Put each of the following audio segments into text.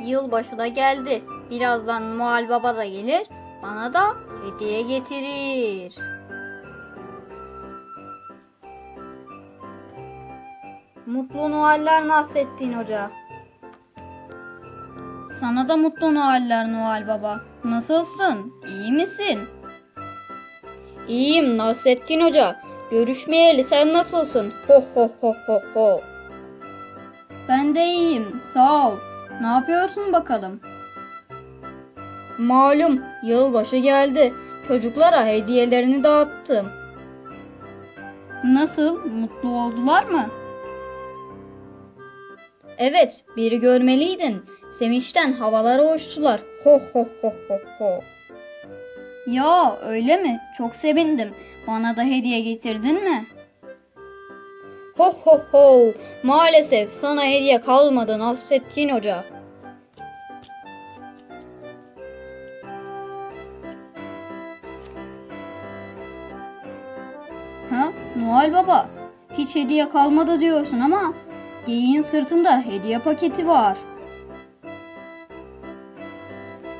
Yılbaşı da geldi. Birazdan Noel Baba da gelir. Bana da hediye getirir. Mutlu Noeller Nasrettin Hoca. Sana da mutlu Noeller Noel Baba. Nasılsın? İyi misin? İyiyim Nasrettin Hoca. Görüşmeyeli sen nasılsın? Ho ho ho ho ho. Ben de iyiyim. Sağ ol. Ne yapıyorsun bakalım? Malum yılbaşı geldi. Çocuklara hediyelerini dağıttım. Nasıl? Mutlu oldular mı? Evet, biri görmeliydin. Sevinçten havalara uçtular. Ho ho ho ho ho. Ya öyle mi? Çok sevindim. Bana da hediye getirdin mi? Ho ho ho. Maalesef sana hediye kalmadı Nasrettin Hoca. Ha? Noel Baba. Hiç hediye kalmadı diyorsun ama geyiğin sırtında hediye paketi var.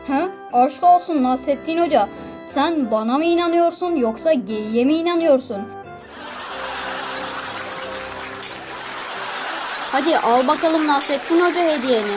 Ha? Aşk olsun Nasrettin Hoca. Sen bana mı inanıyorsun yoksa geyiğe mi inanıyorsun? Hadi al bakalım Nasrettin Hoca hediyeni.